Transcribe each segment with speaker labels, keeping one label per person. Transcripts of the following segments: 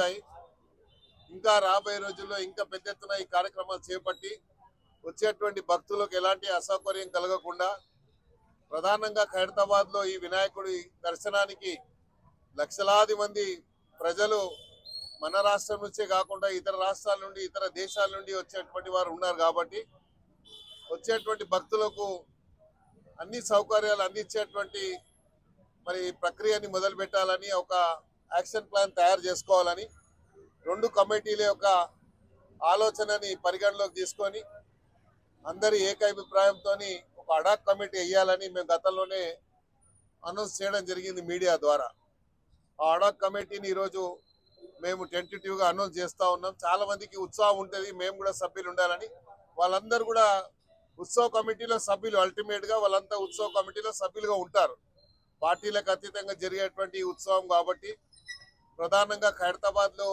Speaker 1: ఉంటాయి. ఇంకా రాబోయే రోజుల్లో ఇంకా పెద్ద ఎత్తున ఈ కార్యక్రమాలు చేపట్టి వచ్చేటువంటి భక్తులకు ఎలాంటి అసౌకర్యం కలగకుండా ప్రధానంగా ఖైరతాబాద్లో ఈ వినాయకుడి దర్శనానికి లక్షలాది మంది ప్రజలు మన రాష్ట్రం నుంచే కాకుండా ఇతర రాష్ట్రాల నుండి ఇతర దేశాల నుండి వచ్చేటువంటి వారు ఉన్నారు కాబట్టి వచ్చేటువంటి భక్తులకు అన్ని సౌకర్యాలు అందించేటువంటి మరి ప్రక్రియని మొదలు పెట్టాలని ఒక యాక్షన్ ప్లాన్ తయారు చేసుకోవాలని రెండు కమిటీల యొక్క ఆలోచనని పరిగణలోకి తీసుకొని అందరి ఏకాభిప్రాయంతో ఒక అడాక్ కమిటీ వేయాలని మేము గతంలోనే అనౌన్స్ చేయడం జరిగింది మీడియా ద్వారా. ఆ అడాక్ కమిటీని ఈరోజు మేము టెంటేటివ్గా అనౌన్స్ చేస్తూ ఉన్నాం. చాలా మందికి ఉత్సాహం ఉంటుంది. మేము కూడా సభ్యులు ఉండాలని. వాళ్ళందరూ కూడా ఉత్సవ కమిటీలో సభ్యులు అల్టిమేట్గా వాళ్ళంతా ఉత్సవ కమిటీలో సభ్యులుగా ఉంటారు. పార్టీలకు అతీతంగా జరిగేటువంటి ఉత్సవం కాబట్టి ప్రధానంగా ఖైరతాబాద్లో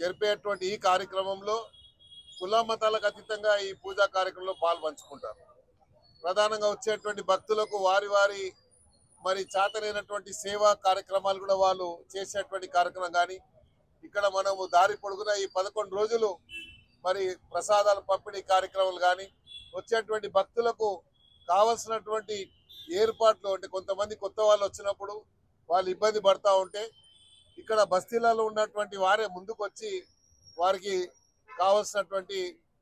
Speaker 1: జరిపేటువంటి ఈ కార్యక్రమంలో కుల మతాలకు అతీతంగా ఈ పూజా కార్యక్రమంలో పాల్పంచుకుంటారు. ప్రధానంగా వచ్చేటువంటి భక్తులకు వారి వారి మరి చాతనైనటువంటి సేవా కార్యక్రమాలు కూడా వాళ్ళు చేసేటువంటి కార్యక్రమం కానీ ఇక్కడ మనము దారి పొడుగున ఈ పదకొండు రోజులు మరి ప్రసాదాలు పంపిణీ కార్యక్రమాలు కానీ వచ్చేటువంటి భక్తులకు కావలసినటువంటి ఏర్పాట్లు అంటే కొంతమంది కొత్త వాళ్ళు వచ్చినప్పుడు వాళ్ళు ఇబ్బంది పడతా ఉంటే ఇక్కడ బస్తీలలో ఉన్నటువంటి వారే ముందుకు వచ్చి వారికి కావలసినటువంటి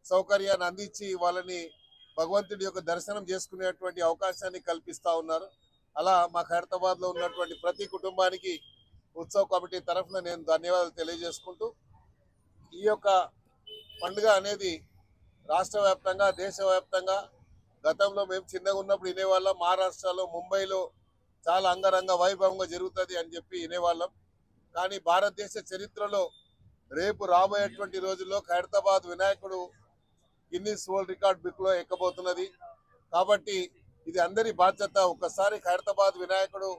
Speaker 1: సౌకర్యాన్ని అందించి వాళ్ళని భగవంతుడి యొక్క దర్శనం చేసుకునేటువంటి అవకాశాన్ని కల్పిస్తా ఉన్నారు. అలా మా హైదరాబాద్లో ఉన్నటువంటి ప్రతి కుటుంబానికి ఉత్సవ కమిటీ తరఫున నేను ధన్యవాదాలు తెలియజేసుకుంటూ ఈ యొక్క పండుగ అనేది రాష్ట్ర వ్యాప్తంగా దేశవ్యాప్తంగా గతంలో మేము చిన్నగా ఉన్నప్పుడు వినేవాళ్ళం మహారాష్ట్రలో ముంబైలో చాలా అంగరంగ వైభవంగా జరుగుతుంది అని చెప్పి వినేవాళ్ళం కానీ భారతదేశ చరిత్రలో రేపు రాబోయేటువంటి రోజుల్లో ఖైరతాబాద్ వినాయకుడు గిన్నిస్ వరల్డ్ రికార్డ్ బుక్లో ఎక్కబోతున్నది. కాబట్టి ఇది అందరి బాధ్యత. ఒకసారి ఖైరతాబాద్ వినాయకుడు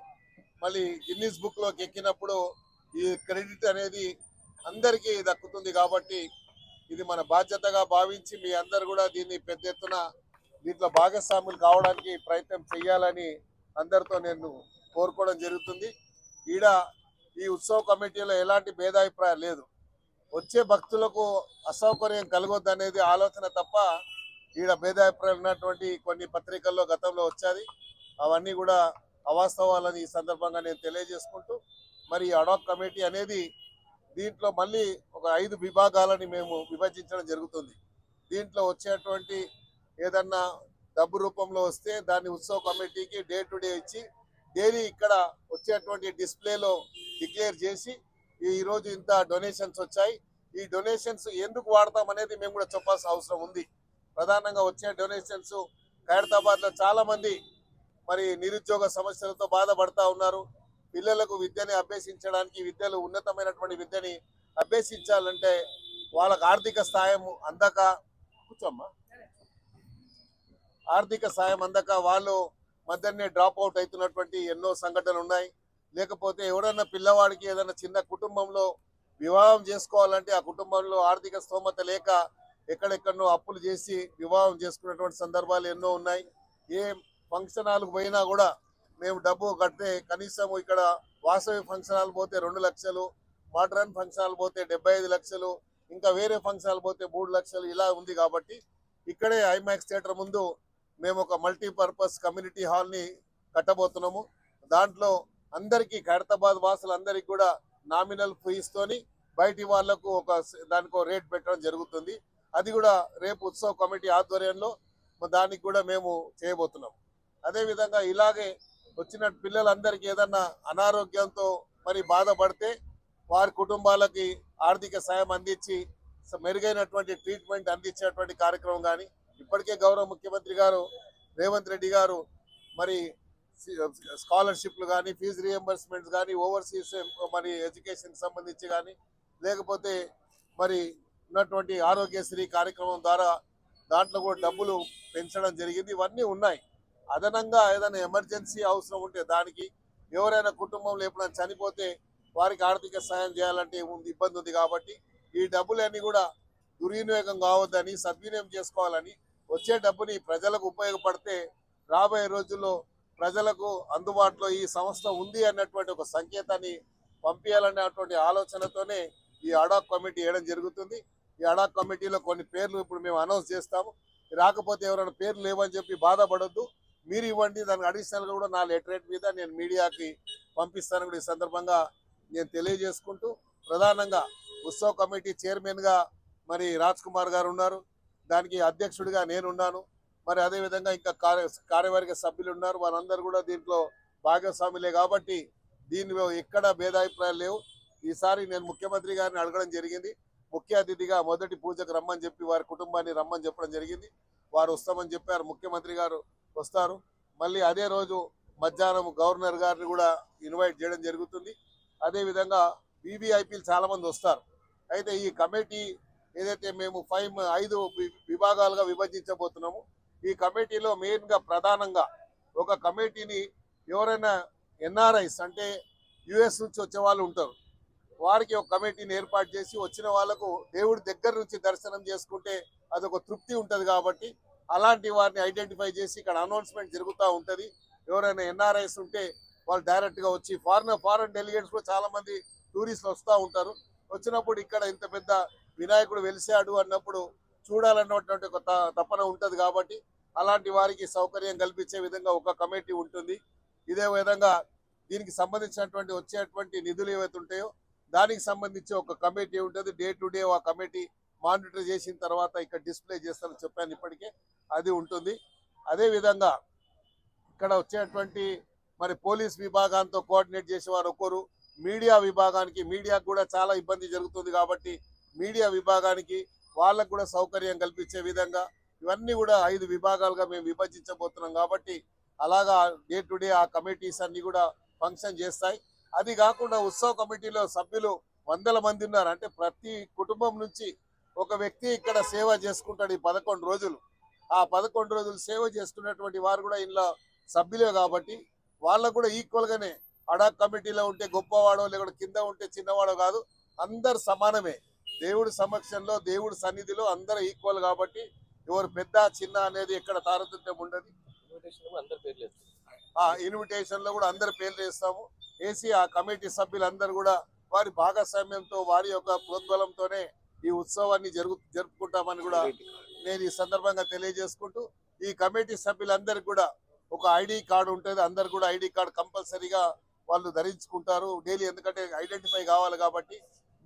Speaker 1: మళ్ళీ గిన్నిస్ బుక్లోకి ఎక్కినప్పుడు ఈ క్రెడిట్ అనేది అందరికీ దక్కుతుంది కాబట్టి ఇది మన బాధ్యతగా భావించి మీ అందరు కూడా దీన్ని పెద్ద ఎత్తున దీంట్లో భాగస్వాములు కావడానికి ప్రయత్నం చేయాలని అందరితో నేను కోరుకోవడం జరుగుతుంది. ఈడ ఈ ఉత్సవ కమిటీలో ఎలాంటి భేదాభిప్రాయం లేదు. వచ్చే భక్తులకు అసౌకర్యం కలగొద్దు అనేది ఆలోచన తప్ప ఈడ భేదాభిప్రాయం ఉన్నటువంటి కొన్ని పత్రికల్లో గతంలో వచ్చాది అవన్నీ కూడా అవాస్తవాలని ఈ సందర్భంగా నేను తెలియజేసుకుంటూ మరి అడాక్ కమిటీ అనేది దీంట్లో మళ్ళీ ఒక ఐదు విభాగాలని మేము విభజించడం జరుగుతుంది. దీంట్లో వచ్చేటువంటి ఏదన్నా డబ్బు రూపంలో వస్తే దాన్ని ఉత్సవ కమిటీకి డే టు డే ఇచ్చి డైలీ ఇక్కడ వచ్చేటువంటి డిస్ప్లేలో డిక్లేర్ చేసి ఈరోజు ఇంత డొనేషన్స్ వచ్చాయి. ఈ డొనేషన్స్ ఎందుకు వాడతాం అనేది మేము కూడా చెప్పాల్సిన అవసరం ఉంది. ప్రధానంగా వచ్చే డొనేషన్స్ హైదరాబాద్లో చాలామంది మరి నిరుద్యోగ సమస్యలతో బాధపడతా ఉన్నారు. పిల్లలకు విద్యని అభ్యసించడానికి విద్యలు ఉన్నతమైనటువంటి విద్యని అభ్యసించాలంటే వాళ్ళకు ఆర్థిక సాయం అందక కూర్చోమ్మా. ఆర్థిక సాయం అందక వాళ్ళు మధ్యనే డ్రాప్ అవుట్ అవుతున్నటువంటి ఎన్నో సంఘటనలు ఉన్నాయి. లేకపోతే ఎవడన్నా పిల్లవాడికి ఏదైనా చిన్న కుటుంబంలో వివాహం చేసుకోవాలంటే ఆ కుటుంబంలో ఆర్థిక స్తోమత లేక ఎక్కడెక్కడనో అప్పులు చేసి వివాహం చేసుకున్నటువంటి సందర్భాలు ఎన్నో ఉన్నాయి. ఏ ఫంక్షన్ హాల్కి పోయినా కూడా మేము డబ్బు కడితే కనీసం ఇక్కడ వాసవి ఫంక్షన్ హాల్ పోతే రెండు లక్షలు మోడ్రన్ ఫంక్షన్ హాల్ పోతే డెబ్బై ఐదు లక్షలు ఇంకా వేరే ఫంక్షన్ హాల్ పోతే మూడు లక్షలు ఇలా ఉంది కాబట్టి ఇక్కడే ఐమాక్స్ థియేటర్ ముందు మేము ఒక మల్టీపర్పస్ కమ్యూనిటీ హాల్ని కట్టబోతున్నాము. దాంట్లో అందరికీ ఖైరతాబాద్ వాసులందరికీ కూడా నామినల్ ఫీస్ తోని బయటి వాళ్ళకు ఒక దానికో దానికి రేట్ పెట్టడం జరుగుతుంది. అది కూడా రేపు ఉత్సవ కమిటీ ఆధ్వర్యంలో దానికి కూడా మేము చేయబోతున్నాం. అదేవిధంగా ఇలాగే వచ్చిన పిల్లలందరికీ ఏదన్నా అనారోగ్యంతో మరి బాధపడితే వారి కుటుంబాలకి ఆర్థిక సాయం అందించి మెరుగైనటువంటి ట్రీట్మెంట్ అందించేటువంటి కార్యక్రమం కానీ ఇప్పటికే గౌరవ ముఖ్యమంత్రి గారు రేవంత్ రెడ్డి గారు మరి స్కాలర్షిప్లు కానీ ఫీజు రియంబర్స్మెంట్స్ కానీ ఓవర్సీస్ మరి ఎడ్యుకేషన్ సంబంధించి కానీ లేకపోతే మరి ఉన్నటువంటి ఆరోగ్యశ్రీ కార్యక్రమం ద్వారా దాంట్లో కూడా డబ్బులు పెంచడం జరిగింది. ఇవన్నీ ఉన్నాయి. అదనంగా ఏదైనా ఎమర్జెన్సీ అవసరం ఉంటే దానికి ఎవరైనా కుటుంబంలో ఎప్పుడైనా చనిపోతే వారికి ఆర్థిక సాయం చేయాలంటే ఉంది ఇబ్బంది ఉంది కాబట్టి ఈ డబ్బులన్నీ కూడా దుర్వినియోగం కావద్దని సద్వినియోగం చేసుకోవాలని వచ్చే డబ్బుని ప్రజలకు ఉపయోగపడితే రాబోయే రోజుల్లో ప్రజలకు అందుబాటులో ఈ సంస్థ ఉంది అన్నటువంటి ఒక సంకేతాన్ని పంపించాలనేటువంటి ఆలోచనతోనే ఈ అడాక్ కమిటీ వేయడం జరుగుతుంది. ఈ అడాక్ కమిటీలో కొన్ని పేర్లు ఇప్పుడు మేము అనౌన్స్ చేస్తాము. రాకపోతే ఎవరైనా పేర్లు లేవని చెప్పి బాధపడొద్దు. మీరు ఇవ్వండి దానికి అడిషనల్గా కూడా నా లెటరేట్ మీద నేను మీడియాకి పంపిస్తాను కూడా ఈ సందర్భంగా నేను తెలియజేసుకుంటూ ప్రధానంగా ఉత్సవ కమిటీ చైర్మన్గా మరి రాజ్ కుమార్ గారు ఉన్నారు. దానికి అధ్యక్షుడిగా నేనున్నాను. మరి అదేవిధంగా ఇంకా కార్య కార్యవర్గ సభ్యులు ఉన్నారు. వారందరూ కూడా దీంట్లో భాగస్వాములే కాబట్టి దీనిలో ఎక్కడ భేదాభిప్రాయాలు లేవు. ఈసారి నేను ముఖ్యమంత్రి గారిని అడగడం జరిగింది. ముఖ్య అతిథిగా మొదటి పూజకు రమ్మని చెప్పి వారి కుటుంబాన్ని రమ్మని చెప్పడం జరిగింది. వారు వస్తామని చెప్పారు. ముఖ్యమంత్రి గారు వస్తారు. మళ్ళీ అదే రోజు మధ్యాహ్నం గవర్నర్ గారిని కూడా ఇన్వైట్ చేయడం జరుగుతుంది. అదేవిధంగా బీబీఐపీలు చాలామంది వస్తారు. అయితే ఈ కమిటీ ఏదైతే మేము ఫైవ్ ఐదు విభాగాలుగా విభజించబోతున్నాము ఈ కమిటీలో మెయిన్గా ప్రధానంగా ఒక కమిటీని ఎవరైనా ఎన్ఆర్ఐస్ అంటే యుఎస్ నుంచి వచ్చే వాళ్ళు ఉంటారు. వారికి ఒక కమిటీని ఏర్పాటు చేసి వచ్చిన వాళ్ళకు దేవుడి దగ్గర నుంచి దర్శనం చేసుకుంటే అదొక తృప్తి ఉంటుంది కాబట్టి అలాంటి వారిని ఐడెంటిఫై చేసి ఇక్కడ అనౌన్స్మెంట్ జరుగుతూ ఉంటుంది. ఎవరైనా ఎన్ఆర్ఐస్ ఉంటే వాళ్ళు డైరెక్ట్గా వచ్చి ఫారిన్ ఫారెన్ డెలిగేట్స్ కూడా చాలామంది టూరిస్టులు వస్తూ ఉంటారు. వచ్చినప్పుడు ఇక్కడ ఇంత పెద్ద వినాయకుడు వెలిసాడు అన్నప్పుడు చూడాలన్నటువంటి ఒక తపన ఉంటుంది కాబట్టి అలాంటి వారికి సౌకర్యం కల్పించే విధంగా ఒక కమిటీ ఉంటుంది. ఇదే విధంగా దీనికి సంబంధించినటువంటి వచ్చేటువంటి నిధులు ఏవైతే ఉంటాయో దానికి సంబంధించి ఒక కమిటీ ఉంటుంది. డే టు డే ఆ కమిటీ మానిటర్ చేసిన తర్వాత ఇక్కడ డిస్ప్లే చేస్తారని చెప్పాను ఇప్పటికే. అది ఉంటుంది. అదేవిధంగా ఇక్కడ వచ్చేటువంటి మరి పోలీస్ విభాగాంతో కోఆర్డినేట్ చేసేవారు ఒకరు మీడియా విభాగానికి మీడియాకు కూడా చాలా ఇబ్బంది జరుగుతుంది కాబట్టి మీడియా విభాగానికి వాళ్ళకు కూడా సౌకర్యం కల్పించే విధంగా ఇవన్నీ కూడా ఐదు విభాగాలుగా మేము విభజించబోతున్నాం కాబట్టి అలాగా డే టు డే ఆ కమిటీస్ అన్ని కూడా ఫంక్షన్ చేస్తాయి. అది కాకుండా ఉత్సవ కమిటీలో సభ్యులు వందల మంది ఉన్నారు. అంటే ప్రతి కుటుంబం నుంచి ఒక వ్యక్తి ఇక్కడ సేవ చేసుకుంటాడు ఈ పదకొండు రోజులు. ఆ పదకొండు రోజులు సేవ చేసుకున్నటువంటి వారు కూడా ఇంట్లో సభ్యులే కాబట్టి వాళ్ళకు కూడా ఈక్వల్గానే అడాక్ కమిటీలో ఉంటే గొప్పవాడో లేకుండా కింద ఉంటే చిన్నవాడో కాదు అందరు సమానమే. దేవుడి సమక్షంలో దేవుడి సన్నిధిలో అందరూ ఈక్వల్ కాబట్టి ఎవరు పెద్ద చిన్న అనేది ఎక్కడ తారతమ్యం ఉండదు.
Speaker 2: ఇన్విటేషన్ అందరి పేర్లు వేస్తారు.
Speaker 1: ఆ ఇన్విటేషన్లో కూడా అందరు పేర్లు వేస్తాము. వేసి ఆ కమిటీ సభ్యులందరూ కూడా వారి భాగస్వామ్యంతో వారి యొక్క ప్రోద్బలంతోనే ఈ ఉత్సవాన్ని జరుగు జరుపుకుంటామని కూడా నేను ఈ సందర్భంగా తెలియజేసుకుంటూ ఈ కమిటీ సభ్యులందరికీ కూడా ఒక ఐడి కార్డు ఉంటుంది. అందరు కూడా ఐడి కార్డు కంపల్సరీగా వాళ్ళు ధరించుకుంటారు. డైలీ ఎందుకంటే ఐడెంటిఫై కావాలి కాబట్టి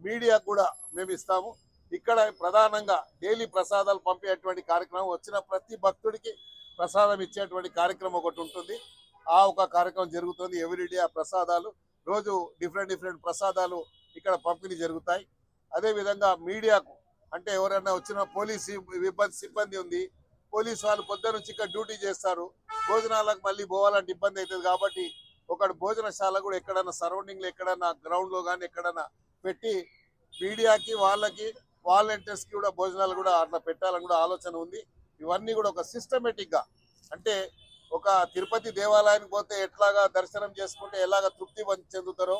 Speaker 1: మీడియాకు కూడా మేము ఇస్తాము. ఇక్కడ ప్రధానంగా డైలీ ప్రసాదాలు పంపేటువంటి కార్యక్రమం వచ్చిన ప్రతి భక్తుడికి ప్రసాదం ఇచ్చేటువంటి కార్యక్రమం ఒకటి ఉంటుంది. ఆ ఒక కార్యక్రమం జరుగుతుంది. ఎవ్రీడే ఆ ప్రసాదాలు రోజు డిఫరెంట్ డిఫరెంట్ ప్రసాదాలు ఇక్కడ పంపిణీ జరుగుతాయి. అదేవిధంగా మీడియాకు అంటే ఎవరైనా వచ్చిన పోలీస్ ఇబ్బంది సిబ్బంది ఉంది పోలీస్ వాళ్ళు పొద్దున్న నుంచి ఇక్కడ డ్యూటీ చేస్తారు. భోజనాలకు మళ్ళీ పోవాలంటే ఇబ్బంది అవుతుంది కాబట్టి ఒకటి భోజనశాల కూడా ఎక్కడన్నా సరౌండింగ్లో ఎక్కడన్నా గ్రౌండ్లో కానీ ఎక్కడన్నా పెట్టి మీడియాకి వాళ్ళకి వాలంటీర్స్కి కూడా భోజనాలు కూడా అట్లా పెట్టాలని కూడా ఆలోచన ఉంది. ఇవన్నీ కూడా ఒక సిస్టమేటిక్గా అంటే ఒక తిరుపతి దేవాలయానికి పోతే ఎట్లాగా దర్శనం చేసుకుంటే ఎలాగ తృప్తి చెందుతారో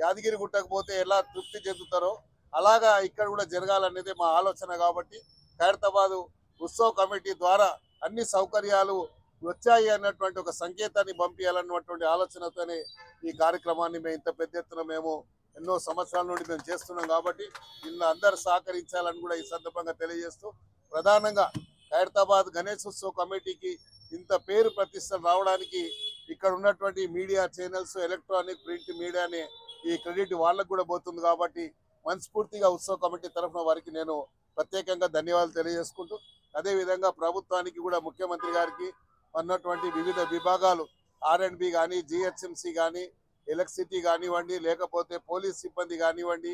Speaker 1: యాదగిరి గుట్టకు పోతే ఎలా తృప్తి చెందుతారో అలాగా ఇక్కడ కూడా జరగాలనేది మా ఆలోచన కాబట్టి ఖైరతాబాదు ఉత్సవ కమిటీ ద్వారా అన్ని సౌకర్యాలు వచ్చాయి అన్నటువంటి ఒక సంకేతాన్ని పంపించాలన్నటువంటి ఆలోచనతోనే ఈ కార్యక్రమాన్ని మేము ఇంత పెద్ద ఎత్తున మేము ఎన్నో సంవత్సరాల నుండి మేము చేస్తున్నాం కాబట్టి నిన్న అందరు సహకరించాలని కూడా ఈ సందర్భంగా తెలియజేస్తూ ప్రధానంగా ఖైరతాబాద్ గణేష్ ఉత్సవ కమిటీకి ఇంత పేరు ప్రతిష్టలు రావడానికి ఇక్కడ ఉన్నటువంటి మీడియా ఛానల్స్ ఎలక్ట్రానిక్ ప్రింట్ మీడియాని ఈ క్రెడిట్ వాళ్ళకు కూడా పోతుంది కాబట్టి మనస్ఫూర్తిగా ఉత్సవ కమిటీ తరఫున వారికి నేను ప్రత్యేకంగా ధన్యవాదాలు తెలియజేసుకుంటూ అదేవిధంగా ప్రభుత్వానికి కూడా ముఖ్యమంత్రి గారికి ఉన్నటువంటి వివిధ విభాగాలు ఆర్ అండ్ బి కానీ జిహెచ్ఎంసి కానీ ఎలక్ట్రిసిటీ కానివ్వండి లేకపోతే పోలీస్ సిబ్బంది కానివ్వండి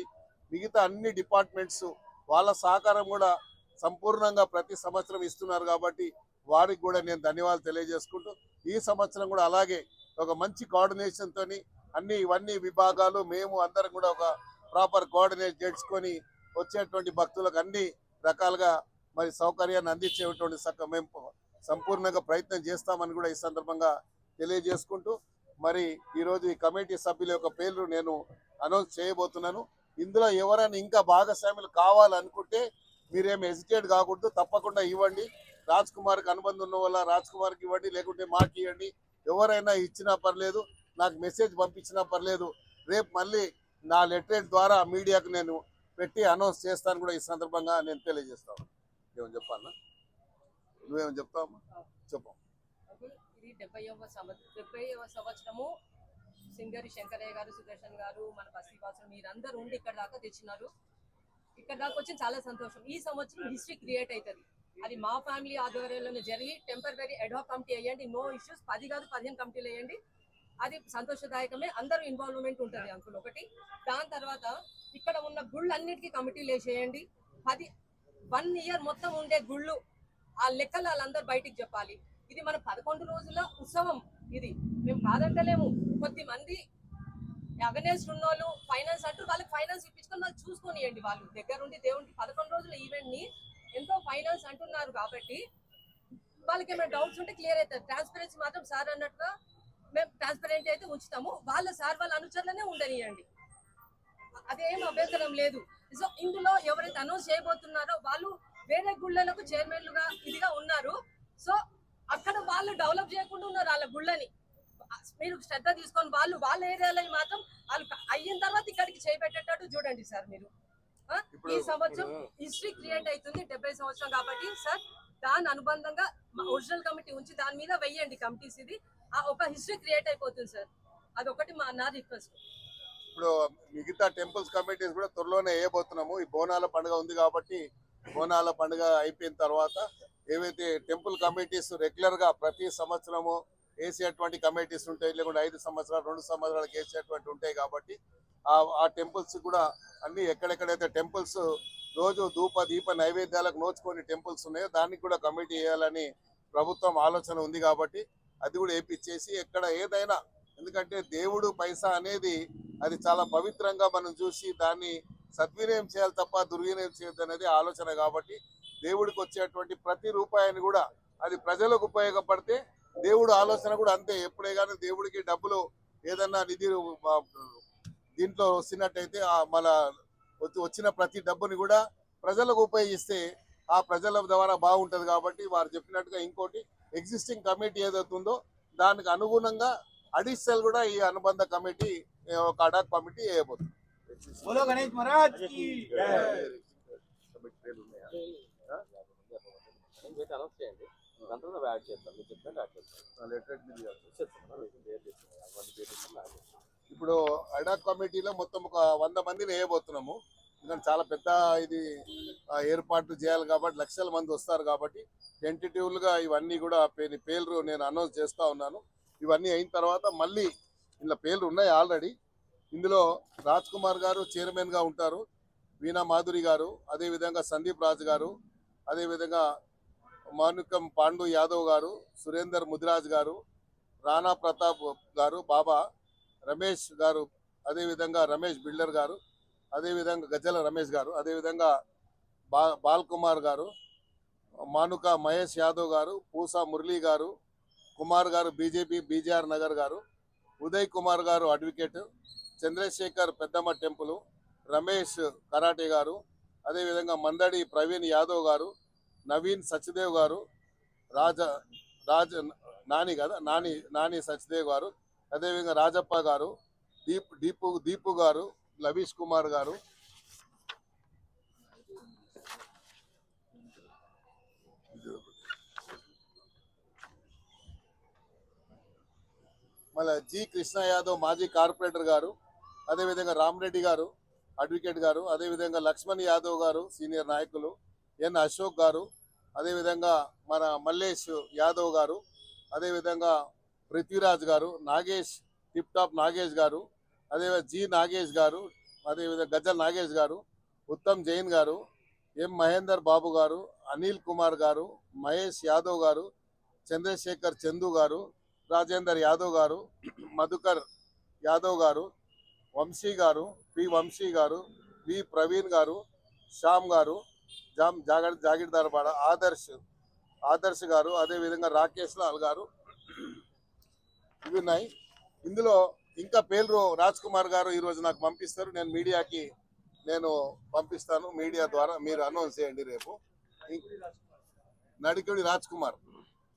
Speaker 1: మిగతా అన్ని డిపార్ట్మెంట్స్ వాళ్ళ సహకారం కూడా సంపూర్ణంగా ప్రతి సంవత్సరం ఇస్తున్నారు కాబట్టి వారికి కూడా నేను ధన్యవాదాలు తెలియజేసుకుంటూ ఈ సంవత్సరం కూడా అలాగే ఒక మంచి కోఆర్డినేషన్తోని అన్ని ఇవన్నీ విభాగాలు మేము అందరం కూడా ఒక ప్రాపర్ కోఆర్డినేట్ చేసుకొని వచ్చేటువంటి భక్తులకు అన్ని రకాలుగా మరి సౌకర్యాన్ని అందించేటువంటి సక్క మేము సంపూర్ణంగా ప్రయత్నం చేస్తామని కూడా ఈ సందర్భంగా తెలియజేసుకుంటూ మరి ఈరోజు ఈ కమిటీ సభ్యుల యొక్క పేర్లు నేను అనౌన్స్ చేయబోతున్నాను. ఇందులో ఎవరైనా ఇంకా భాగస్వాములు కావాలనుకుంటే మీరేం హెసిటేట్ కాకూడదు తప్పకుండా ఇవ్వండి. రాజ్ కుమార్కి అనుబంధం ఉన్న వల్ల రాజ్ కుమార్కి ఇవ్వండి లేకుంటే మాకు ఇవ్వండి. ఎవరైనా ఇచ్చినా పర్లేదు నాకు మెసేజ్ పంపించినా పర్లేదు. రేపు మళ్ళీ నా లెటర్ ద్వారా మీడియాకు నేను పెట్టి అనౌన్స్ చేస్తాను కూడా ఈ సందర్భంగా నేను తెలియజేస్తాను. ఏమని చెప్పాలన్నా? నువ్వేమని చెప్తావమ్మా? చెప్పు.
Speaker 3: ఇది డెబ్బైవ సంవత్సరం డెబ్బైవ సంవత్సరము సింగరి శంకరయ్య గారు సుదర్శన్ గారు మన బస్తీవాసులు మీరందరూ ఉండి ఇక్కడ దాకా తెచ్చినారు. ఇక్కడ దాకా వచ్చి చాలా సంతోషం. ఈ సంవత్సరం హిస్టరీ క్రియేట్ అవుతుంది అది మా ఫ్యామిలీ ఆధ్వర్యంలోనే జరిగి టెంపరీ అడ్హాక్ కమిటీ వేయండి నో ఇష్యూస్ పది కాదు పదిహేను కమిటీలు వేయండి అది సంతోషదాయకమే అందరూ ఇన్వాల్వ్మెంట్ ఉంటుంది అంకుల్ ఒకటి. దాని తర్వాత ఇక్కడ ఉన్న గుళ్ళు అన్నిటికీ కమిటీలు వేసేయండి. పది వన్ ఇయర్ మొత్తం ఉండే గుళ్ళు ఆ లెక్కలు వాళ్ళందరూ బయటికి చెప్పాలి. ఇది మన పదకొండు రోజుల ఉత్సవం ఇది. మేము కాదంటలేము. కొద్ది మంది అవేర్నెస్ ఉన్నోళ్ళు ఫైనాన్స్ అంటూ వాళ్ళకి ఫైనాన్స్ ఇప్పించుకొని వాళ్ళు చూసుకొనియండి వాళ్ళు. దగ్గరుండి దేవుడికి పదకొండు రోజుల ఈవెంట్ని ఎంతో ఫైనాన్స్ అంటున్నారు కాబట్టి వాళ్ళకి ఏమైనా డౌట్స్ ఉంటే క్లియర్ అవుతారు ట్రాన్స్పరెన్సీ మాత్రం సార్ అన్నట్టుగా మేము ట్రాన్స్పరెంట్ అయితే ఉంచుతాము. వాళ్ళ సార్ వాళ్ళ అనుచరులనే ఉండనియండి. అదేం అభ్యంతరం లేదు. సో ఇందులో ఎవరైతే అనౌన్స్ చేయబోతున్నారో వాళ్ళు వేరే గుళ్ళలకు చైర్మన్లుగా ఇదిగా ఉన్నారు. సో అక్కడ వాళ్ళు డెవలప్ చేయకుండా ఉన్నారు వాళ్ళ గుళ్ళని. మీరు శ్రద్ధ తీసుకొని వాళ్ళు వాళ్ళ ఏరియాలని మాత్రం వాళ్ళు అయిన తర్వాత ఇక్కడికి చేపెట్టేటట్టు చూడండి సార్ మీరు. ఈ సంవత్సరం హిస్టరీ క్రియేట్ అవుతుంది డెబ్బై సంవత్సరం కాబట్టి సార్ దాని అనుబంధంగా ఒరిజినల్ కమిటీ ఉంచి దాని మీద వెయ్యండి కమిటీస్ ఇది. ఆ ఒక హిస్టరీ క్రియేట్ అయిపోతుంది సార్. అదొకటి మా నా రిక్వెస్ట్
Speaker 1: ఇప్పుడు మిగతా టెంపుల్స్ కమిటీస్ కూడా త్వరలోనే వేయబోతున్నాము. ఈ బోనాల పండుగ ఉంది కాబట్టి బోనాల పండుగ అయిపోయిన తర్వాత ఏవైతే టెంపుల్ కమిటీస్ రెగ్యులర్గా ప్రతి సంవత్సరము వేసేటువంటి కమిటీస్ ఉంటాయి లేకుంటే ఐదు సంవత్సరాలు రెండు సంవత్సరాలకు వేసేటువంటి ఉంటాయి కాబట్టి ఆ ఆ టెంపుల్స్ కూడా అన్ని ఎక్కడెక్కడైతే టెంపుల్స్ రోజు ధూప దీప నైవేద్యాలకు నోచుకొని టెంపుల్స్ ఉన్నాయో దానికి కూడా కమిటీ వేయాలని ప్రభుత్వం ఆలోచన ఉంది కాబట్టి అది కూడా వేపించేసి ఎక్కడ ఏదైనా ఎందుకంటే దేవుడు పైసా అనేది అది చాలా పవిత్రంగా మనం చూసి దాన్ని సద్వినియోగం చేయాలి తప్ప దుర్వినియోగం చేయొద్దు అనేది ఆలోచన కాబట్టి దేవుడికి వచ్చేటువంటి ప్రతి రూపాయిని కూడా అది ప్రజలకు ఉపయోగపడితే దేవుడు ఆలోచన కూడా అంతే. ఎప్పుడే కానీ దేవుడికి డబ్బులు ఏదన్నా నిధి దీంట్లో వస్తున్నట్టయితే మన వచ్చిన ప్రతి డబ్బుని కూడా ప్రజలకు ఉపయోగిస్తే ఆ ప్రజల ద్వారా బాగుంటది కాబట్టి వారు చెప్పినట్టుగా ఇంకోటి ఎగ్జిస్టింగ్ కమిటీ ఏదవుతుందో దానికి అనుగుణంగా అడిషనల్ కూడా ఈ అనుబంధ కమిటీ ఒక అడాక్ కమిటీ వేయబోతుంది.
Speaker 4: बोलो गणेश महाराज की
Speaker 2: అనౌన్స్ చేయండి యాడ్
Speaker 1: ఇప్పుడు అడాక్ కమిటీలో మొత్తం ఒక వంద మందిని వేయబోతున్నాము. ఎందుకంటే చాలా పెద్ద ఇది ఏర్పాట్లు చేయాలి కాబట్టి లక్షల మంది వస్తారు కాబట్టి టెంటేటివ్లుగా ఇవన్నీ కూడా పేర్లు నేను అనౌన్స్ చేస్తూ ఉన్నాను. ఇవన్నీ అయిన తర్వాత మళ్ళీ ఇలా పేర్లు ఉన్నాయి ఆల్రెడీ ఇందులో రాజ్ కుమార్ గారు చైర్మన్గా ఉంటారు వీణా మాధురి గారు అదే విధంగా సందీప్ రాజు గారు అదేవిధంగా మానుకం పాండు యాదవ్ గారు సురేందర్ ముదిరాజ్ గారు రాణా ప్రతాప్ గారు బాబా రమేష్ గారు అదేవిధంగా రమేష్ బిల్డర్ గారు అదేవిధంగా గజ్జల రమేష్ గారు అదేవిధంగా బా బాల్ కుమార్ గారు మానుక మహేష్ యాదవ్ గారు పూసా మురళీ గారు కుమార్ గారు బీజేపీ బీజేఆర్ నగర్ గారు ఉదయ్ కుమార్ గారు అడ్వకేట్ చంద్రశేఖర్ పెద్దమ్మ టెంపుల్ రమేష్ కరాటే గారు అదేవిధంగా మందడి ప్రవీణ్ యాదవ్ గారు నవీన్ సచ్దేవ్ గారు రాజ రాజ నాని కదా నాని నాని సచ్దేవ్ గారు అదేవిధంగా రాజప్ప గారు దీప్ దీపు దీపు గారు లవీష్ కుమార్ గారు. మళ్ళీ జి కృష్ణ యాదవ్ మాజీ కార్పొరేటర్ గారు. అదేవిధంగా రామరెడ్డి గారు అడ్వకేట్ గారు అదేవిధంగా లక్ష్మణ్ యాదవ్ గారు సీనియర్ నాయకులు ఎన్ అశోక్ గారు అదేవిధంగా మన మల్లేష్ యాదవ్ గారు అదేవిధంగా పృథ్వీరాజ్ గారు నాగేష్ టిప్ టాప్ నాగేష్ గారు అదేవిధంగా జి నాగేష్ గారు అదేవిధంగా గజ్జల్ నాగేష్ గారు ఉత్తమ్ జైన్ గారు ఎం మహేందర్ బాబు గారు అనిల్ కుమార్ గారు మహేష్ యాదవ్ గారు చంద్రశేఖర్ చందు గారు రాజేందర్ యాదవ్ గారు మధుకర్ యాదవ్ గారు వంశీ గారు పి వంశీ గారు వి ప్రవీణ్ గారు శ్యామ్ గారు జామ్ జాగర్ జాగిర్దార్ బాడ ఆదర్శ్ ఆదర్శ్ గారు అదేవిధంగా రాకేష్ లాల్ గారు ఇవి ఉన్నాయి. ఇందులో ఇంకా పేర్లు రాజ్ కుమార్ గారు ఈరోజు నాకు పంపిస్తారు. నేను మీడియాకి నేను పంపిస్తాను. మీడియా ద్వారా మీరు అనౌన్స్ చేయండి రేపు. నడికొడి రాజ్ కుమార్.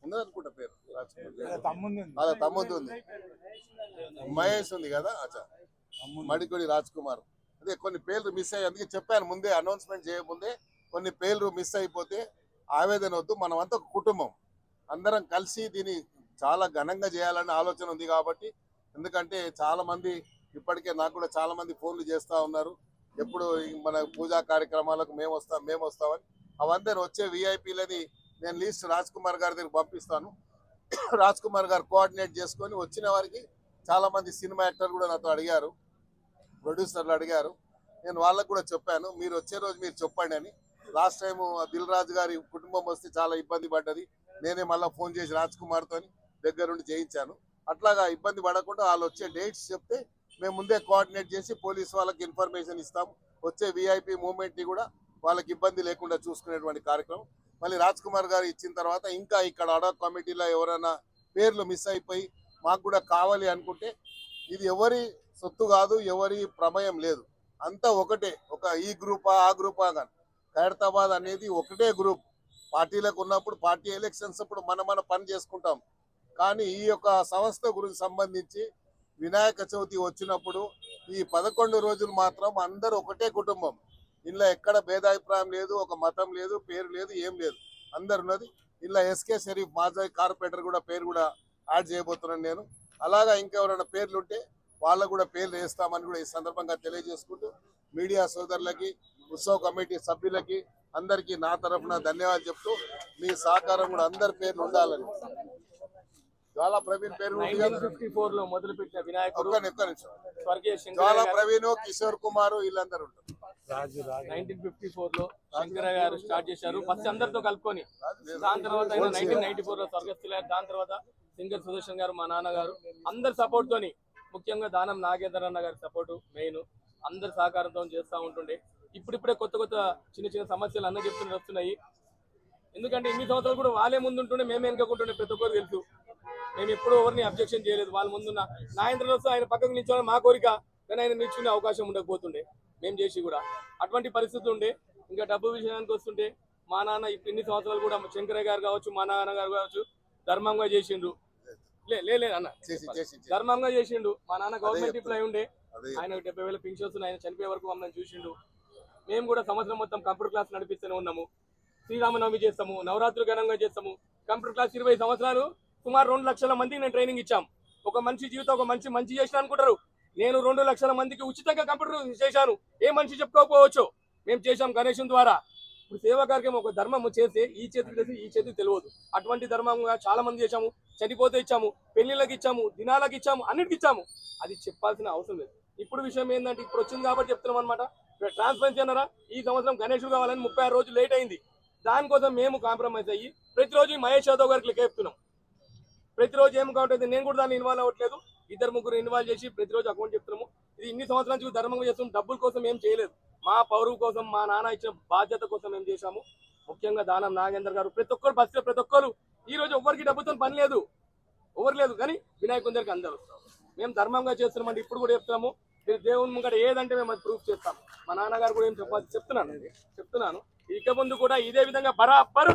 Speaker 1: ఉన్నది అనుకుంటా పేరు. రాజ్ కుమార్.
Speaker 4: తమ్ముంది
Speaker 1: అలా తమ్ముంది ఉంది. మహేష్ ఉంది కదా? అచ్చా. మడికొడి రాజ్ కుమార్ అదే కొన్ని పేర్లు మిస్ అయ్యి అందుకే చెప్పాను ముందే అనౌన్స్మెంట్ చేయకముందే కొన్ని పేర్లు మిస్ అయిపోతే ఆవేదన వద్దు. మనం అంతా ఒక కుటుంబం. అందరం కలిసి దీన్ని చాలా ఘనంగా చేయాలనే ఆలోచన ఉంది కాబట్టి ఎందుకంటే చాలా మంది ఇప్పటికే నాకు కూడా చాలా మంది ఫోన్లు చేస్తూ ఉన్నారు. ఎప్పుడు మన పూజా కార్యక్రమాలకు మేము వస్తాం మేము వస్తామని. అవందరూ వచ్చే విఐపీలని నేను లీస్ట్ రాజ్ కుమార్ గారి దగ్గర పంపిస్తాను. రాజ్ కుమార్ గారు కోఆర్డినేట్ చేసుకొని వచ్చిన వారికి చాలా మంది సినిమా యాక్టర్ కూడా నాతో అడిగారు. ప్రొడ్యూసర్లు అడిగారు. నేను వాళ్ళకు కూడా చెప్పాను మీరు వచ్చే రోజు మీరు చెప్పండి అని. లాస్ట్ టైం దిల్ రాజు గారి కుటుంబం వస్తే చాలా ఇబ్బంది పడ్డది. నేనే మళ్ళీ ఫోన్ చేసి రాజ్ కుమార్తో దగ్గరుండి చేయించాను అట్లాగా ఇబ్బంది పడకుండా వాళ్ళు వచ్చే డేట్స్ చెప్తే మేము ముందే కోఆర్డినేట్ చేసి పోలీస్ వాళ్ళకి ఇన్ఫర్మేషన్ ఇస్తాం వచ్చే విఐపి మూమెంట్ని కూడా వాళ్ళకి ఇబ్బంది లేకుండా చూసుకునేటువంటి కార్యక్రమం. మళ్ళీ రాజ్ కుమార్ గారు ఇచ్చిన తర్వాత ఇంకా ఇక్కడ అడాక్ కమిటీలో ఎవరైనా పేర్లు మిస్ అయిపోయి మాకు కూడా కావాలి అనుకుంటే ఇది ఎవరి సొత్తు కాదు ఎవరి ప్రమేయం లేదు. అంతా ఒకటే ఒక ఈ గ్రూపా ఆ గ్రూపా కానీ ఖైరతాబాద్ అనేది ఒకటే గ్రూప్. పార్టీలకు ఉన్నప్పుడు పార్టీ ఎలక్షన్స్ అప్పుడు మన మన పని చేసుకుంటాం. కానీ ఈ యొక్క సంస్థ గురించి సంబంధించి వినాయక చవితి వచ్చినప్పుడు ఈ పదకొండు రోజులు మాత్రం అందరూ ఒకటే కుటుంబం. ఇందులో ఎక్కడ భేదాభిప్రాయం లేదు ఒక మతం లేదు పేరు లేదు ఏం లేదు. అందరు ఉన్నది. ఇలా ఎస్కే షరీఫ్ మాజీ కార్పొరేటర్ కూడా పేరు కూడా యాడ్ చేయబోతున్నాను నేను. అలాగా ఇంకెవరైనా పేర్లు ఉంటే వాళ్ళకు కూడా పేర్లు వేస్తామని కూడా ఈ సందర్భంగా తెలియజేసుకుంటూ మీడియా సోదరులకి ఉత్సవ కమిటీ సభ్యులకి అందరికీ నా తరఫున ధన్యవాదాలు చెప్తూ మీ సహకారం కూడా అందరి పేర్లు ఉండాలని. జ్వాలా ప్రవీణ్ పేరు
Speaker 2: మొదలుపెట్టిన వినాయకుడు
Speaker 1: జ్వాలా ప్రవీణ్ కిషోర్ కుమార్ వీళ్ళందరూ ఉంటారు.
Speaker 2: నైన్టీన్ ఫిఫ్టీ ఫోర్లో గారు. స్టార్ట్ చేశారు. ఫస్ట్ అందరితో కలుపుకొని. దాని తర్వాత నైన్టీన్ నైన్టీ ఫోర్లో స్వర్గస్థులయ్యారు. దాని తర్వాత సింగర్ సుదర్శన్ గారు మా నాన్నగారు. అందరి సపోర్ట్ తోని ముఖ్యంగా దానం నాగేందర్ అన్న గారి సపోర్టు మెయిన్. అందరి సహకారంతో చేస్తూ ఉంటుండే. ఇప్పుడిప్పుడే కొత్త కొత్త చిన్న చిన్న సమస్యలు అన్న చెప్తున్న వస్తున్నాయి. ఎందుకంటే ఇన్ని సంవత్సరాలు కూడా వాళ్ళే ముందుంటుండే మేమే వెనుకుంటుండే ప్రతి ఒక్కరు తెలుసు. మేము ఎప్పుడూ ఎవరిని అబ్జెక్షన్ చేయలేదు. వాళ్ళ ముందున్న నాయంత్రం వస్తే ఆయన పక్కకు నిల్చోవాలని మా కోరిక కానీ ఆయన నిల్చునే అవకాశం ఉండకపోతుండే. మేము చేసి కూడా. అటువంటి పరిస్థితి ఉండే. ఇంకా డబ్బు విషయానికి వస్తుంటే మా నాన్న ఇప్పుడు ఇన్ని సంవత్సరాలు కూడా శంకరయ్య గారు కావచ్చు మా నాన్న గారు కావచ్చు ధర్మంగా చేసిండ్రు. లే లే లే అన్న. ధర్మంగా చేసిండు. మా నాన్న గవర్నమెంట్. ఎంప్లాయ్ ఉండే. ఆయన డెబ్బై వేల పింఛన్స్ ఆయన చనిపోయే వరకు మమ్మల్ని చూసిండు. మేము కూడా సంవత్సరం మొత్తం కంప్యూటర్ క్లాస్ నడిపిస్తూనే ఉన్నాము. శ్రీరామనవమి చేస్తాము. నవరాత్రులు ఘనంగా చేస్తాము. కంప్యూటర్ క్లాస్ ఇరవై సంవత్సరాలు సుమారు రెండు లక్షల మందికి నేను ట్రైనింగ్ ఇచ్చాం. ఒక మనిషి జీవితం ఒక మంచి మంచి చేసిన అనుకుంటారు. నేను రెండు లక్షల మందికి ఉచితంగా కంప్యూటర్ చేశాను. ఏ మనిషి చెప్పుకోకపోవచ్చు? మేము చేశాం గణేశం ద్వారా. ఇప్పుడు సేవా కార్యక్రమం ఒక ధర్మం చేస్తే ఈ చేతికి తెలిసి ఈ చేతికి తెలియదు. అటువంటి ధర్మంగా చాలా మంది చేశాము. చనిపోతే ఇచ్చాము. పెళ్ళిళ్ళకి ఇచ్చాము. దినాలకు ఇచ్చాము. అన్నిటికి ఇచ్చాము. అది చెప్పాల్సిన అవసరం లేదు. ఇప్పుడు విషయం ఏంటంటే ఇప్పుడు వచ్చింది కాబట్టి చెప్తున్నాం అనమాట ట్రాన్స్పరెన్సీ అన్నారా? ఈ సంవత్సరం గణేషుడు కావాలని ముప్పై ఆరు రోజులు లేట్ అయింది. దానికోసం మేము కాంప్రమైజ్ అయ్యి ప్రతిరోజు మహేష్ యాదవ్ గారికి లెక్క చెప్తున్నాం. ప్రతిరోజు ఏం కాబట్టి నేను కూడా దాన్ని ఇన్వాల్వ్ అవ్వట్లేదు. ఇద్దరు ముగ్గురు ఇన్వాల్వ్ చేసి ప్రతిరోజు అకౌంట్ చెప్తున్నాము. ఇది ఇన్ని సంవత్సరాల నుంచి ధర్మంగా చేస్తున్నాం. డబ్బుల కోసం ఏం చేయలేదు. మా పౌరువు కోసం మా నాన్న ఇచ్చిన బాధ్యత కోసం ఏం చేశాము? ముఖ్యంగా దానం నాగేందర్ గారు. ప్రతి ఒక్కరు బస్సులో ప్రతి ఒక్కరు ఈ రోజు ఎవరికి డబ్బుతో పని లేదు. ఎవరు లేదు. కానీ వినాయకుని దగ్గరికి అందరూ మేము ధర్మంగా చేస్తున్నామండి ఇప్పుడు కూడా చెప్తున్నాము. మీరు దేవుని ముంగట ఏదంటే మేము అది ప్రూఫ్ చేస్తాం. మా నాన్నగారు కూడా ఏం చెప్పాలి చెప్తున్నాను. ఇది. చెప్తున్నాను. ఇక ముందు కూడా ఇదే విధంగా బరాబర్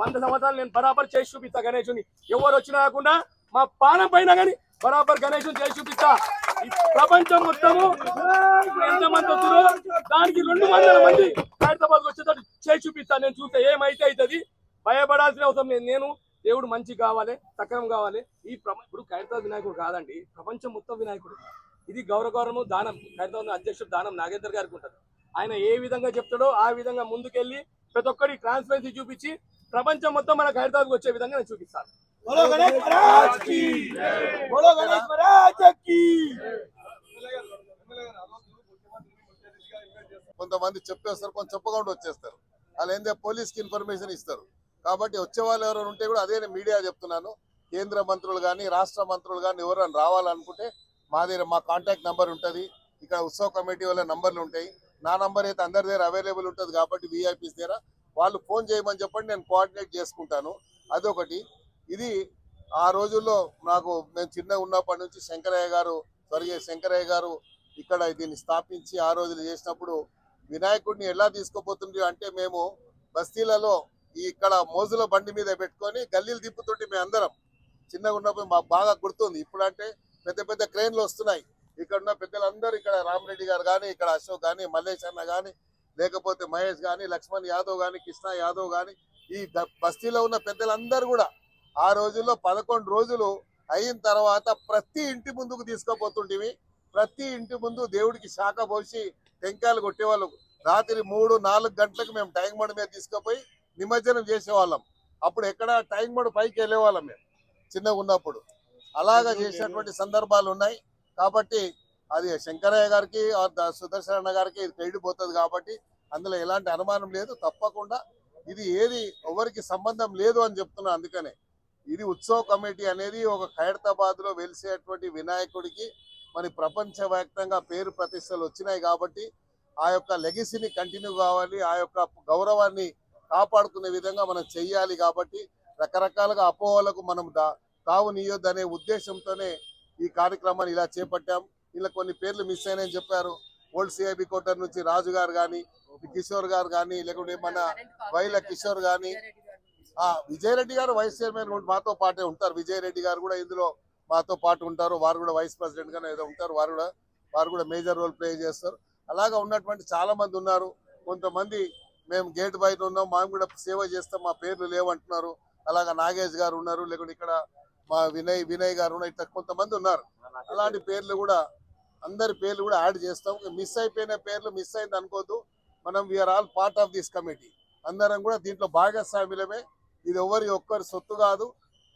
Speaker 2: వంద సంవత్సరాలు నేను బరాబర్ చేసి చూపిస్తా గణేశుని ఎవరు వచ్చినా కాకుండా మా పానం పైన కానీ బరాబర్ గణేశం చేసి చూపిస్తా. ప్రపంచం మొత్తము ఎంతమంది వస్తుందో దానికి రెండు వందల మంది హైదరాబాద్ వచ్చేటట్టు చేసి చూపిస్తా. నేను చూస్తే ఏమైతే అవుతుంది? భయపడాల్సిన అవసరం లేదు. నేను దేవుడు మంచి కావాలి సక్రమం కావాలి. ఈ ప్రప ఇప్పుడు ఖైరతాబాద్ వినాయకుడు కాదండి ప్రపంచం మొత్తం వినాయకుడు. ఇది గౌరవ గౌరవము దానం ఖైరతాబాద్ అధ్యక్షుడు దానం నాగేందర్ గారికి ఉంటుంది. ఆయన ఏ విధంగా చెప్తాడో ఆ విధంగా ముందుకెళ్ళి ప్రతి ఒక్కరి ట్రాన్స్పరెన్సీ చూపించి ప్రపంచం మొత్తం మన ఖైరతాబాద్కి వచ్చే విధంగా నేను చూపిస్తాను.
Speaker 4: बोलो गणेश महाराज की बोलो गणेश महाराज की
Speaker 1: కొంతమంది చెప్పేస్తారు కొంత చెప్పకుండా వచ్చేస్తారు వాళ్ళు ఏంటంటే పోలీస్కి ఇన్ఫర్మేషన్ ఇస్తారు కాబట్టి వచ్చే వాళ్ళు ఎవరైనా ఉంటే కూడా అదే నేను మీడియా చెప్తున్నాను కేంద్ర మంత్రులు కానీ రాష్ట్ర మంత్రులు కానీ ఎవరైనా రావాలనుకుంటే మా దగ్గర మా కాంటాక్ట్ నెంబర్ ఉంటుంది ఇక్కడ ఉత్సవ కమిటీ వాళ్ళ నంబర్లు ఉంటాయి నా నంబర్ అయితే అందరి దగ్గర అవైలబుల్ ఉంటుంది కాబట్టి విఐపీస్ దగ్గర వాళ్ళు ఫోన్ చేయమని చెప్పండి నేను కోఆర్డినేట్ చేసుకుంటాను అదొకటి ఇది ఆ రోజుల్లో నాకు మేము చిన్నగా ఉన్నప్పటి నుంచి శంకరయ్య గారు స్వర్గీయ శంకరయ్య గారు ఇక్కడ దీన్ని స్థాపించి ఆ రోజులు చేసినప్పుడు వినాయకుడిని ఎలా తీసుకుపోతుంది అంటే మేము బస్తీలలో ఇక్కడ మోజుల బండి మీద పెట్టుకొని గల్లీలు తిప్పుతుంటే మేము అందరం. చిన్నగా ఉన్నప్పుడు మాకు బాగా గుర్తుంది. ఇప్పుడు అంటే పెద్ద పెద్ద క్రెయిన్లు వస్తున్నాయి. ఇక్కడ ఉన్న పెద్దలందరూ ఇక్కడ రామరెడ్డి గారు కానీ ఇక్కడ అశోక్ కానీ మల్లేష్ అన్న కానీ లేకపోతే మహేష్ కానీ లక్ష్మణ్ యాదవ్ కానీ కృష్ణ యాదవ్ కానీ ఈ బస్తీలో ఉన్న పెద్దలందరూ కూడా ఆ రోజుల్లో పదకొండు రోజులు అయిన తర్వాత ప్రతి ఇంటి ముందుకు తీసుకోపోతుంటివి. ప్రతి ఇంటి ముందు దేవుడికి శాఖ పోసి టెంకాయలు కొట్టేవాళ్ళు. రాత్రి మూడు నాలుగు గంటలకు మేము టైం మడి మీద తీసుకుపోయి నిమజ్జనం చేసేవాళ్ళం. అప్పుడు ఎక్కడ టైం మడి పైకి వెళ్ళేవాళ్ళం మేము చిన్నగా ఉన్నప్పుడు. అలాగా చేసినటువంటి సందర్భాలు ఉన్నాయి. కాబట్టి అది శంకరయ్య గారికి సుదర్శన అన్న గారికి ఇది క్రెడిట్ పోతుంది కాబట్టి అందులో ఎలాంటి అనుమానం లేదు. తప్పకుండా ఇది ఏది ఎవరికి సంబంధం లేదు అని చెప్తున్నా అందుకనే. ఇది ఉత్సవ కమిటీ అనేది ఒక ఖైరతాబాద్లో వెలిసేటువంటి వినాయకుడికి మరి ప్రపంచవ్యాప్తంగా పేరు ప్రతిష్టలు వచ్చినాయి కాబట్టి ఆ యొక్క లెగసీని కంటిన్యూ కావాలి ఆ యొక్క గౌరవాన్ని కాపాడుకునే విధంగా మనం చెయ్యాలి కాబట్టి రకరకాలుగా అపోహలకు మనం దా- తావునియొద్దు అనే ఉద్దేశంతోనే ఈ కార్యక్రమాన్ని ఇలా చేపట్టాం. ఇలా కొన్ని పేర్లు మిస్ అయినాయని చెప్పారు. ఓల్డ్ సిఐబి కోటర్ నుంచి రాజు గారు కానీ కిషోర్ గారు కానీ లేకుంటే మన వైల కిషోర్ గాని విజయరెడ్డి గారు వైస్ చైర్మన్ మాతో పాటే ఉంటారు. విజయరెడ్డి గారు కూడా ఇందులో మాతో పాటు ఉంటారు. వారు కూడా వైస్ ప్రెసిడెంట్ గానే ఏదో ఉంటారు. వారు కూడా వారు కూడా మేజర్ రోల్ ప్లే చేస్తారు. అలాగా ఉన్నటువంటి చాలా మంది ఉన్నారు. కొంతమంది మేము గేట్ బయట ఉన్నాం. మేము కూడా సేవ చేస్తాం మా పేర్లు లేవంటున్నారు. అలాగా నాగేష్ గారు ఉన్నారు. లేకుంటే ఇక్కడ మా వినయ్ వినయ్ గారు ఉన్నారు. ఇట్లా కొంతమంది ఉన్నారు. అలాంటి పేర్లు కూడా అందరి పేర్లు కూడా యాడ్ చేస్తాం. మిస్ అయిపోయిన పేర్లు మిస్ అయింది అనుకోద్దు మనం we are all part of this committee అందరం కూడా దీంట్లో భాగస్వామ్యులమే ఇది ఎవరి ఒక్కరి సొత్తు కాదు.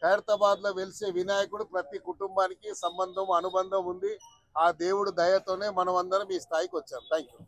Speaker 1: ఖైరతాబాద్లో వెలిసే వినాయకుడు ప్రతి కుటుంబానికి సంబంధం అనుబంధం ఉంది. ఆ దేవుడు దయతోనే మనం అందరం ఈ స్థాయికి వచ్చాం. Thank you